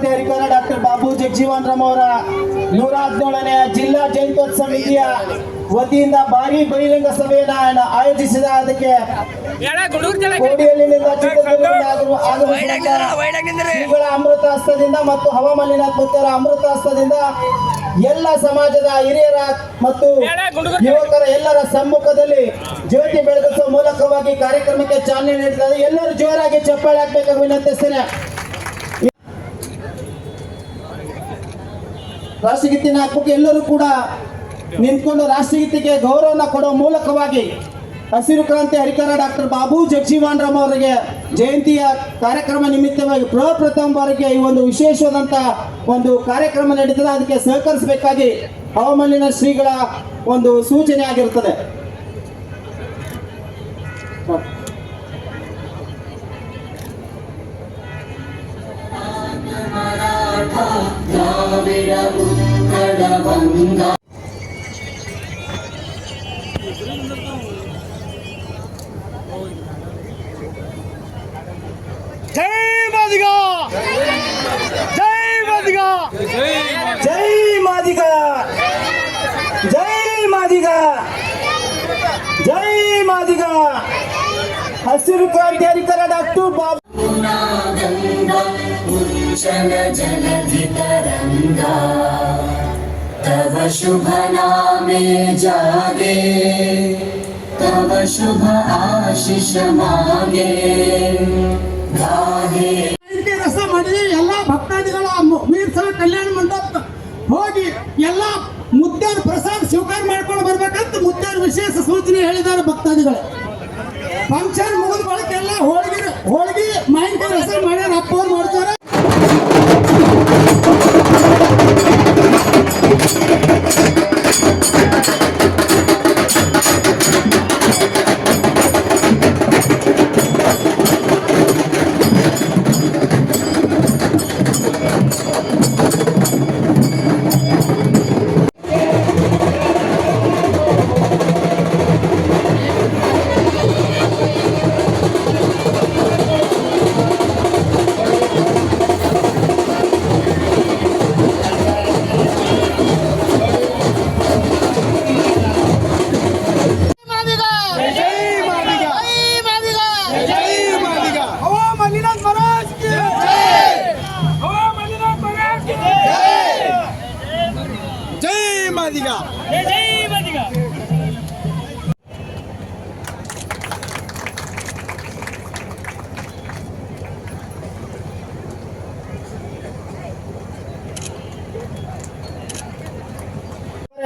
Doctor Babu Jagjivan Ram ಅವರ ನೂರ ಹದಿನೇಳನೇ ಜಿಲ್ಲಾ ಜಯಂತ್ಯೋತ್ಸವ ಸಮಿತಿಯ ವತಿಯಿಂದ ಭಾರಿ ಬಹಿರಂಗ ಸಭೆಯನ್ನು ಆಯೋಜಿಸಿದ. ಅದಕ್ಕೆ ಶ್ರೀಗಳ ಅಮೃತ ಹಸ್ತದಿಂದ ಮತ್ತು ಹವಾಮಾನ ಮುತ್ತರ ಅಮೃತಾಸ್ತದಿಂದ ಹಸ್ತದಿಂದ ಎಲ್ಲ ಸಮಾಜದ ಹಿರಿಯರ ಮತ್ತು ಯುವಕರ ಎಲ್ಲರ ಸಮ್ಮುಖದಲ್ಲಿ ಜ್ಯೋತಿ ಬೆಳಗಿಸುವ ಮೂಲಕವಾಗಿ ಕಾರ್ಯಕ್ರಮಕ್ಕೆ ಚಾಲನೆ ನೀಡುತ್ತಾರೆ ಎಲ್ಲರೂ ಜೋರಾಗಿ ಚಪ್ಪಾಳೆ ಹಾಕ್ಬೇಕಾಗಿ ವಿನಂತಿಸ್ತೇನೆ. ರಾಷ್ಟ್ರಗೀತೆನ ಹಾಕಬೇಕು ಎಲ್ಲರೂ ಕೂಡ ನಿಂತ್ಕೊಂಡು ರಾಷ್ಟ್ರಗೀತೆಗೆ ಗೌರವನ ಕೊಡೋ ಮೂಲಕವಾಗಿ ಹಸಿರು ಕ್ರಾಂತಿ ಹರಿಕಾರ ಡಾಕ್ಟರ್ ಬಾಬು ಜಗಜೀವನ್ ರಾಮ್ ಅವರಿಗೆ ಜಯಂತಿಯ ಕಾರ್ಯಕ್ರಮ ನಿಮಿತ್ತವಾಗಿ ಪ್ರಪ್ರಥಮ ಬಾರಿಗೆ ಈ ಒಂದು ವಿಶೇಷವಾದಂಥ ಒಂದು ಕಾರ್ಯಕ್ರಮ ನಡೀತದೆ. ಅದಕ್ಕೆ ಸಹಕರಿಸಬೇಕಾಗಿ ಹವಾಮಾನ ಶ್ರೀಗಳ ಒಂದು ಸೂಚನೆ ಆಗಿರುತ್ತದೆ. ಜೈ ಮಾದಿಗ ಜೈ ಮಾದಿಗ ಜೈ ಮಾದಿಗ ಜೈ ಮಾದಿಗ ಜೈ ಮಾದಿಗ ಹಸಿರು ಕ್ರಾಂತಿ ಹರಿಕಾರ ಡಾಕ್ಟರ್ ಬಾಬು उच्चल जलधितरङ्गा तव शुभ नामे जागे तव शुभ आशिष मागे गाहे ಜಯಂತಿ ರಸ ಮಾಡಿದ್ವಿ ಎಲ್ಲ ಭಕ್ತಾದಿಗಳ ಮು- ಮೀರ್ಸಲ ಕಲ್ಯಾಣ ಮಂಟಪ ಹೋಗಿ ಎಲ್ಲ ಮುದ್ದಾರ ಪ್ರಸಾದ ಸ್ವೀಕಾರ ಮಾಡ್ಕೊಂಡು ಬರ್ಬೇಕಂತ ಮುದ್ದಾರ ವಿಶೇಷ ಸೂಚನೆ ಹೇಳಿದ್ದಾರೆ ಭಕ್ತಾದಿಗಳು ಫಂಕ್ಷನ್ ಮುಗಿದ ಬಳಿಕ ಎಲ್ಲ ಹೋಳಿಗೆ ಹೋಳಿಗೆ ಮಾಹಿತಿ ರಸ ಮಾಡ್ಯಾರ ಅಪ್ಪ ಅವ್ರು ಮಾಡ್ತಾರೆ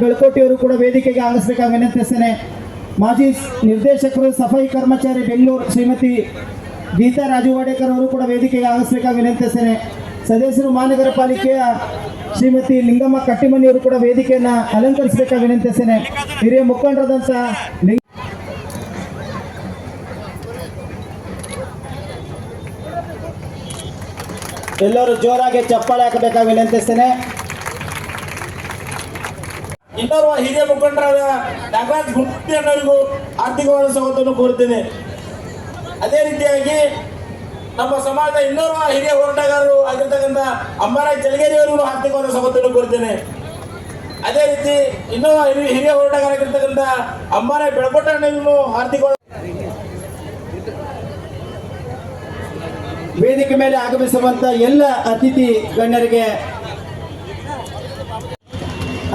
ಬೆಳಕೋಟಿಯವರು ಕೂಡ ವೇದಿಕೆಗೆ ಆಗಮಿಸಬೇಕಾಗಿ ವಿನಂತಿಸ್ತೇನೆ. ಮಾಜಿ ನಿರ್ದೇಶಕರು, ಸಫಾಯಿ ಕರ್ಮಚಾರಿ ಬೆಂಗಳೂರು ಶ್ರೀಮತಿ ಗೀತಾ ರಾಜುವಾಡೇಕರ್ ಅವರು ಕೂಡ ವೇದಿಕೆಗೆ ಆಗಮಿಸಬೇಕಾಗಿ ವಿನಂತಿಸ್ತೇನೆ. ಸದಸ್ಯರು ಮಹಾನಗರ ಪಾಲಿಕೆಯ ಶ್ರೀಮತಿ ಲಿಂಗಮ್ಮ ಕಟ್ಟಿಮನಿಯವರು ಕೂಡ ವೇದಿಕೆಯನ್ನು ಅಲಂಕರಿಸಬೇಕಾಗಿ ವಿನಂತಿಸ್ತೇನೆ. ಹಿರಿಯ ಮುಖಂಡರಾದಂಥ ಲಿಂಗ ಎಲ್ಲರೂ ಜೋರಾಗಿ ಚಪ್ಪಾಳೆ ಹಾಕಬೇಕಾಗಿ ವಿನಂತಿಸ್ತೇನೆ. ಇನ್ನೋರ್ವ ಹಿರಿಯ ಮುಖಂಡರಾದ ನಾಗರಾಜ್ ಗುಂಪಿ ಆರ್ಥಿಕವಾದ ಸವಲತ್ತನ್ನು ಕೋರುತ್ತೇನೆ. ಅದೇ ರೀತಿಯಾಗಿ ನಮ್ಮ ಸಮಾಜದ ಇನ್ನೋರ್ವ ಹಿರಿಯ ಹೋರಾಟಗಾರರು ಆಗಿರ್ತಕ್ಕಂಥ ಅಂಬಾರಾಯ್ ಚಲಗೇರಿ ಅವರಿಗೂ ಆರ್ಥಿಕವಾದ ಸವಲತ್ತನ್ನು ಕೋರುತ್ತೇನೆ. ಅದೇ ರೀತಿ ಇನ್ನೂ ಹಿರಿಯ ಹೋರಾಟಗಾರ ಆಗಿರ್ತಕ್ಕಂಥ ಅಂಬಾರಾಯ್ ಬೆಳಕೊಟ್ಟ ಅಣ್ಣನಿಗೂ ಆರ್ಥಿಕವಾದ ವೇದಿಕೆ ಮೇಲೆ ಆಗಮಿಸುವಂತ ಎಲ್ಲ ಅತಿಥಿ ಗಣ್ಯರಿಗೆ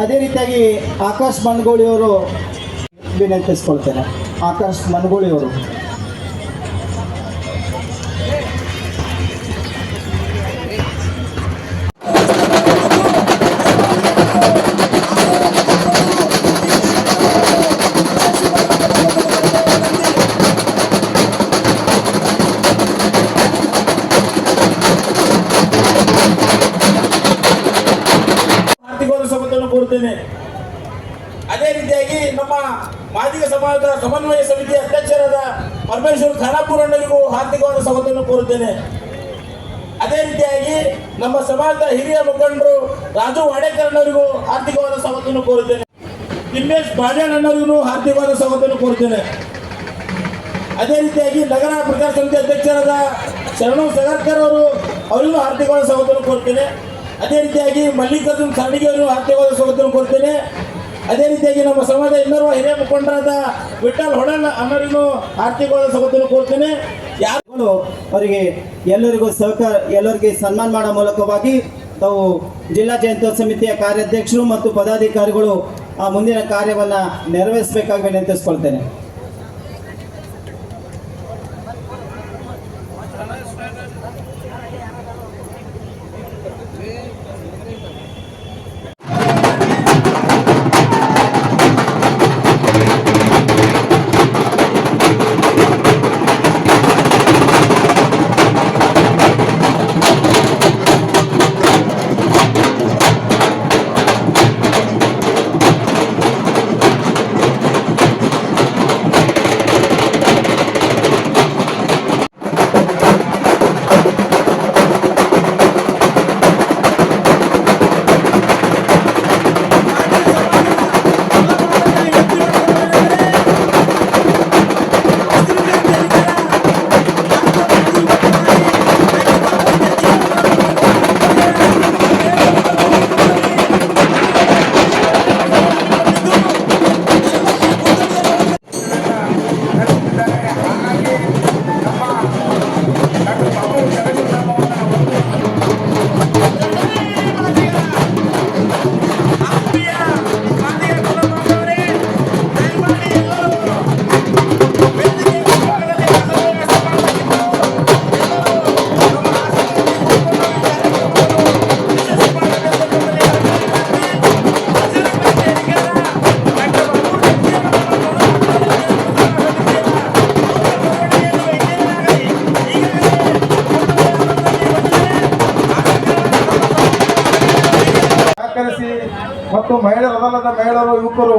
ಅದೇ ರೀತಿಯಾಗಿ ಆಕಾಶ್ ಮನ್ಗೋಳಿಯವರು ವಿನಂತಿಸ್ಕೊಳ್ತೇನೆ. ಆಕಾಶ್ ಮನ್ಗೋಳಿ ಸಮಿತಿ ಅಧ್ಯಕ್ಷರಾದ ಪರಮೇಶ್ವರ್ ಖಾನಾಪುರ ಹಾರ್ದಿಕವಾದ ಸವಲತ್ತನ್ನು ಕೋರುತ್ತೇನೆ. ಅದೇ ರೀತಿಯಾಗಿ ನಮ್ಮ ಸಮಾಜದ ಹಿರಿಯ ಮುಖಂಡರು ರಾಜು ವಾಡೇಕರ್ ಹಾರ್ದಿಕವಾದ ಸವಲತ್ತನ್ನು ಕೋರುತ್ತೇನೆ. ತಿಮ್ಮೇಶ್ ಬಾಡೇಳ್ ಹಾರ್ದಿಕವಾದ ಸವಲತ್ತನ್ನು ಕೋರುತ್ತೇನೆ. ಅದೇ ರೀತಿಯಾಗಿ ನಗರ ಪ್ರಚಾರ ಸಮಿತಿ ಅಧ್ಯಕ್ಷರಾದ ಶರಣು ಸಗರ್ಕರ್ ಅವರು ಅವರಿಗೂ ಹಾರ್ದಿಕವಾದ ಸ್ವಾಗತವನ್ನು ಕೋರುತ್ತೇನೆ. ಅದೇ ರೀತಿಯಾಗಿ ಮಲ್ಲಿಕಾರ್ಜುನ್ ಖರ್ಗೆ ಅವರಿಗೂ ಹಾರ್ದಿಕವಾದ ಸ್ವಾಗತವನ್ನು ಕೋರ್ತೇನೆ ಅದೇ ರೀತಿಯಾಗಿ ನಮ್ಮ ಸಮಾಜದ ಎಲ್ಲರೂ ಹಿರಿಯ ಮುಖಂಡರಾದ ವಿಠಲ್ ಹೊಡಲ್ ಅನ್ನೋರಿಗೂ ಆರ್ಥಿಕವಾದ ಸ್ವಾಗತವನ್ನು ಕೋರ್ತೇನೆ ಯಾರು ಅವರಿಗೆ ಎಲ್ಲರಿಗೂ ಸಹಕಾರ, ಎಲ್ಲರಿಗೆ ಸನ್ಮಾನ ಮಾಡೋ ಮೂಲಕವಾಗಿ ತಾವು ಜಿಲ್ಲಾ ಜಯಂತ್ಯೋತ್ಸವ ಸಮಿತಿಯ ಕಾರ್ಯಾಧ್ಯಕ್ಷರು ಮತ್ತು ಪದಾಧಿಕಾರಿಗಳು ಆ ಮುಂದಿನ ಕಾರ್ಯವನ್ನು ನೆರವೇರಿಸಬೇಕಾಗಿ ವಿನಂತಿಸ್ಕೊಳ್ತೇನೆ ಮತ್ತು ಮಹಿಳೆಯರದಲ್ಲದ ಮಹಿಳೆಯರು ಯುವಕರು,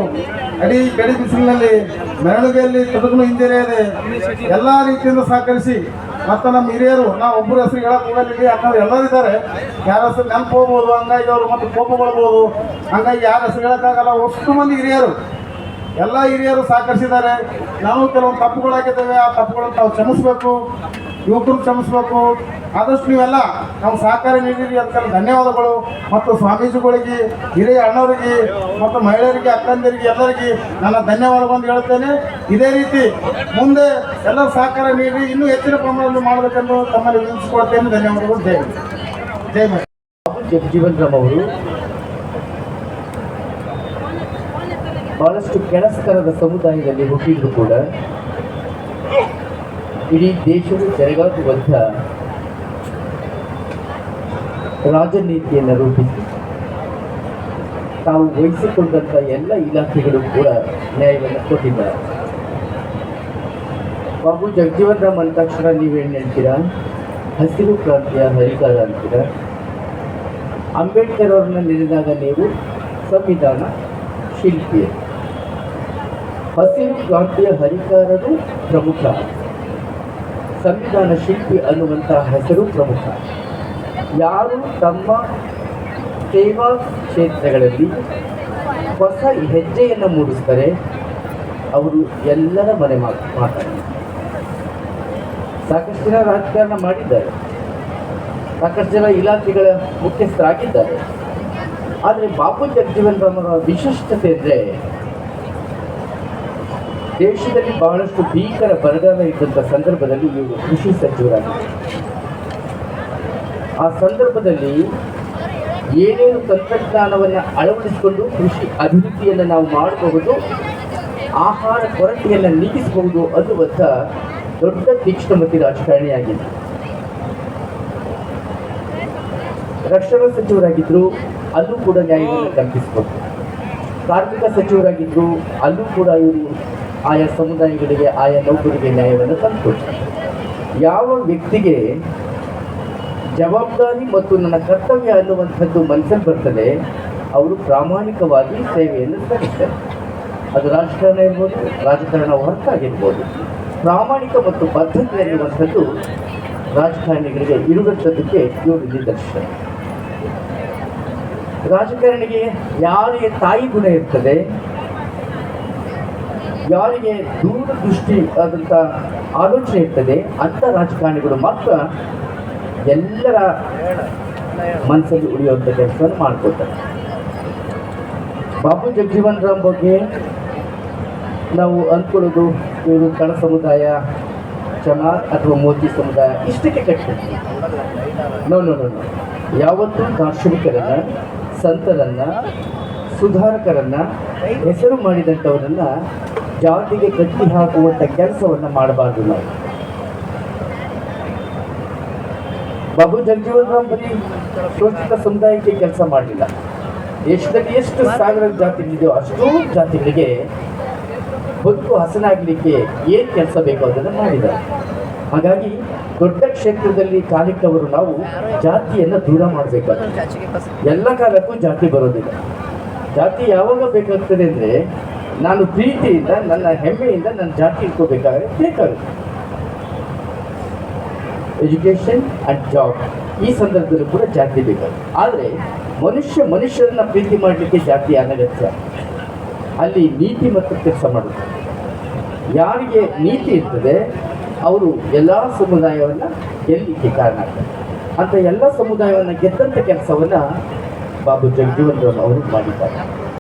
ಅಡಿ ಗಡಿ ಬಿಸಿಲಿನಲ್ಲಿ ಮೆರವಣಿಗೆಯಲ್ಲಿ ತೊಡಗಲು ಹಿಂಜರಿಯದೆ ಎಲ್ಲ ರೀತಿಯಿಂದ ಸಹಕರಿಸಿ, ಮತ್ತು ನಮ್ಮ ಹಿರಿಯರು, ನಾವು ಒಬ್ಬರು ಹೆಸರು ಹೇಳಕ್ಕೆ ಹೋಗಲಿಲ್ಲ ಎಲ್ಲರೂ ಇದ್ದಾರೆ. ಯಾರ ಹೆಸರು ನೆನಪು ಹೋಗ್ಬೋದು, ಹಂಗಾಗಿ ಅವರು ಮತ್ತು ಕೋಪಗೊಳ್ಬೋದು ಹಂಗಾಗಿ ಯಾರ ಹೆಸರು ಹೇಳೋಕ್ಕಾಗಲ್ಲ, ಅಷ್ಟು ಮಂದಿ ಹಿರಿಯರು. ಎಲ್ಲ ಹಿರಿಯರು ಸಹಕರಿಸಿದ್ದಾರೆ. ನಾವು ಕೆಲವೊಂದು ತಪ್ಪುಗಳಾಗಿದ್ದೇವೆ ಆ ತಪ್ಪುಗಳನ್ನು ತಾವು ಕ್ಷಮಿಸ್ಬೇಕು. ಯುವಕರು ಕ್ಷಮಿಸ್ಬೇಕು ಆದಷ್ಟು ನೀವೆಲ್ಲ ನಾವು ಸಹಕಾರ ನೀಡಿರಿ ಅದಕ್ಕೆಲ್ಲ ಧನ್ಯವಾದಗಳು. ಮತ್ತು ಸ್ವಾಮೀಜಿಗಳಿಗೆ, ಹಿರಿಯ ಅಣ್ಣವರಿಗೆ, ಮತ್ತು ಮಹಿಳೆಯರಿಗೆ, ಅಕ್ಕಂದಿರಿಗೆ, ಎಲ್ಲರಿಗೆ ನನ್ನ ಧನ್ಯವಾದಗಳನ್ನು ಹೇಳ್ತೇನೆ. ಇದೇ ರೀತಿ ಮುಂದೆ ಎಲ್ಲ ಸಹಕಾರ ನೀಡಿ, ಇನ್ನೂ ಹೆಚ್ಚಿನ ಪ್ರಮಾಣದಲ್ಲಿ ಮಾಡಬೇಕೆಂದು ತಮ್ಮಲ್ಲಿ ವಿನಿಸಿಕೊಳ್ತೇನೆ ಧನ್ಯವಾದಗಳು. ಜೈ ಜಯ ಜೈ ಜೀವನ್ ರಾಮ್ ಅವರು ಬಹಳಷ್ಟು ಕೆಳಸ್ತರದ ಸಮುದಾಯದಲ್ಲಿ ಹುಟ್ಟಿದ್ರು ಕೂಡ ಇಡೀ ದೇಶವು ಜರಗಾಗುವಂಥ ರಾಜನೀತಿಯನ್ನು ರೂಪಿಸಿ. ತಾವು ವಹಿಸಿಕೊಂಡಂಥ ಎಲ್ಲ ಇಲಾಖೆಗಳು ಕೂಡ ನ್ಯಾಯವನ್ನು ಕೊಟ್ಟಿದ್ದಾರೆ. ಬಾಬು ಜಗಜೀವನ್ ರಾಮ್ ಅಂದ ತಕ್ಷಣ ನೀವೇನು ಹೇಳ್ತೀರಾ? ಹಸಿರು ಕ್ರಾಂತಿಯ ಹರಿಕಾರ ಅಂತೀರ? ಅಂಬೇಡ್ಕರ್ ಅವ್ರನ್ನ ನೆನೆದಾಗ ನೀವು ಸಂವಿಧಾನ ಶಿಲ್ಪಿ. ಹಸಿರು ಕ್ರಾಂತಿಯ ಹರಿಕಾರರು ಪ್ರಮುಖ. ಸಂವಿಧಾನ ಶಿಲ್ಪಿ ಅನ್ನುವಂತಹ ಹೆಸರು ಪ್ರಮುಖ. ಯಾರು ತಮ್ಮ ಸೇವಾ ಕ್ಷೇತ್ರಗಳಲ್ಲಿ ಹೊಸ ಹೆಜ್ಜೆಯನ್ನು ಮೂಡಿಸ್ತಾರೆ, ಅವರು ಎಲ್ಲರ ಮನೆ ಮಾತು ಮಾತಾಡಿ. ಸಾಕಷ್ಟು ಜನ ರಾಜಕಾರಣ ಮಾಡಿದ್ದಾರೆ. ಸಾಕಷ್ಟು ಜನ ಇಲಾಖೆಗಳ ಮುಖ್ಯಸ್ಥರಾಗಿದ್ದಾರೆ. ಆದರೆ ಬಾಬು ಜಗಜೀವನ್ ರಾಮರ ವಿಶಿಷ್ಟತೆ ಅಂದರೆ ದೇಶದಲ್ಲಿ ಬಹಳಷ್ಟು ಭೀಕರ ಬರಗಾಲ ಇದ್ದಂಥ ಸಂದರ್ಭದಲ್ಲಿ ನೀವು ಕೃಷಿ ಸಚಿವರಾಗಿದ್ದರು. ಆ ಸಂದರ್ಭದಲ್ಲಿ ಏನೇನು ತಂತ್ರಜ್ಞಾನವನ್ನು ಅಳವಡಿಸಿಕೊಂಡು ಕೃಷಿ ಅಭಿವೃದ್ಧಿಯನ್ನು ನಾವು ಮಾಡಬಹುದು, ಆಹಾರ ಕೊರತೆಯನ್ನು ನೀಗಿಸಬಹುದು ಅನ್ನುವಂಥ ದೊಡ್ಡ ತೀಕ್ಷ್ಣಮತಿ ರಾಜಕಾರಣಿಯಾಗಿದೆ ರಕ್ಷಣಾ ಸಚಿವರಾಗಿದ್ದರು ಅಲ್ಲೂ ಕೂಡ ನ್ಯಾಯವನ್ನು ಕಲ್ಪಿಸಬಹುದು. ಕಾರ್ಮಿಕ ಸಚಿವರಾಗಿದ್ದರು ಅಲ್ಲೂ ಕೂಡ ಇವರು ಆಯಾ ಸಮುದಾಯಗಳಿಗೆ, ಆಯಾ ನೌಕರಿಗೆ ನ್ಯಾಯವನ್ನು ತಂದುಕೊಟ್ಟರು ಯಾವ ವ್ಯಕ್ತಿಗೆ ಜವಾಬ್ದಾರಿ ಮತ್ತು ನನ್ನ ಕರ್ತವ್ಯ ಅನ್ನುವಂಥದ್ದು ಮನಸ್ಸಲ್ಲಿ ಬರ್ತದೆ, ಅವರು ಪ್ರಾಮಾಣಿಕವಾಗಿ ಸೇವೆಯನ್ನು ಸಲ್ಲಿಸ್ತಾರೆ ಅದು ರಾಜಕಾರಣ ಇರ್ಬೋದು, ರಾಜಕಾರಣ ಹೊರತಾಗಿರ್ಬೋದು. ಪ್ರಾಮಾಣಿಕ ಮತ್ತು ಬದ್ಧತೆ ಅನ್ನುವಂಥದ್ದು ರಾಜಕಾರಣಿಗಳಿಗೆ ಇರುವಂಥದ್ದಕ್ಕೆ ಇವರು ನಿದರ್ಶನ. ರಾಜಕಾರಣಿಗೆ ಯಾರಿಗೆ ತಾಯಿ ಗುಣ ಇರ್ತದೆ ಯಾರಿಗೆ ದೂರದೃಷ್ಟಿ ಆದಂಥ ಆಲೋಚನೆ ಇರ್ತದೆ, ಅಂಥ ರಾಜಕಾರಣಿಗಳು ಮಾತ್ರ ಎಲ್ಲರ ಮನಸ್ಸಲ್ಲಿ ಉಳಿಯುವಂಥ ಕೆಲಸವನ್ನು ಮಾಡ್ಕೊತಾರೆ ಬಾಬು ಜಗಜೀವನ್ ರಾಮ್ ಬಗ್ಗೆ ನಾವು ಅಂದ್ಕೊಳ್ಳೋದು, ಇವರು ಕಣ ಸಮುದಾಯ ಜಮಾತ್ ಅಥವಾ ಮೋದಿ ಸಮುದಾಯ, ಇಷ್ಟಕ್ಕೆ ನೋ ನೋ ನೋ ನೋ ಯಾವತ್ತೂ ದಾರ್ಶನಿಕರನ್ನ, ಸಂತರನ್ನ, ಸುಧಾರಕರನ್ನ ಹೆಸರು ಮಾಡಿದಂಥವರನ್ನ ಜಾತಿಗೆ ಕಟ್ಟಿ ಹಾಕುವಂಥ ಕೆಲಸವನ್ನು ಮಾಡಬಾರ್ದು ನಾವು ಬಾಬು ಜಗಜೀವನ್ ರಾಮ್ ಬರೀ ಶೋಷಿತ ಸಮುದಾಯಕ್ಕೆ ಕೆಲಸ ಮಾಡಲಿಲ್ಲ. ದೇಶದಲ್ಲಿ ಎಷ್ಟು ಸಾವಿರ ಜಾತಿಗಳಿದೆಯೋ ಅಷ್ಟೂ ಜಾತಿಗಳಿಗೆ ಬದುಕು ಹಸನಾಗಲಿಕ್ಕೆ ಏನು ಕೆಲಸ ಬೇಕೋ ಅದನ್ನು ಮಾಡಿದ್ದಾರೆ. ಹಾಗಾಗಿ ದೊಡ್ಡ ಕ್ಷೇತ್ರದಲ್ಲಿ ಕಾಲಿಟ್ಟವರು ನಾವು ಜಾತಿಯನ್ನು ದೂರ ಮಾಡಬೇಕಾಗುತ್ತೆ ಎಲ್ಲ ಕಾಲಕ್ಕೂ ಜಾತಿ ಬರೋದಿಲ್ಲ. ಜಾತಿ ಯಾವಾಗ ಬೇಕಾಗ್ತದೆ ಅಂದರೆ ನಾನು ಪ್ರೀತಿಯಿಂದ, ನನ್ನ ಹೆಮ್ಮೆಯಿಂದ ನನ್ನ ಜಾತಿ ಇಟ್ಕೋಬೇಕಾದ್ರೆ ಬೇಕಾಗುತ್ತೆ. ಎಜುಕೇಷನ್ ಆ್ಯಂಡ್ ಜಾಬ್ ಈ ಸಂದರ್ಭದಲ್ಲೂ ಕೂಡ ಜಾತಿ ಬೇಕಾಗುತ್ತೆ. ಆದರೆ, ಮನುಷ್ಯ ಮನುಷ್ಯರನ್ನ ಪ್ರೀತಿ ಮಾಡಲಿಕ್ಕೆ ಜಾತಿ ಅನಗತ್ಯ. ಅಲ್ಲಿ ನೀತಿ ಮತ್ತು ಕೆಲಸ ಮಾಡುತ್ತೆ. ಯಾರಿಗೆ ನೀತಿ ಇರ್ತದೆ, ಅವರು ಎಲ್ಲ ಸಮುದಾಯವನ್ನು ಗೆಲ್ಲಲಿಕ್ಕೆ ಕಾರಣ ಆಗ್ತಾರೆ ಅಂತ ಎಲ್ಲ ಸಮುದಾಯವನ್ನು ಗೆದ್ದಂಥ ಕೆಲಸವನ್ನು ಬಾಬು ಜಗಜೀವನ್ ಅವರು ಮಾಡಿದ್ದಾರೆ.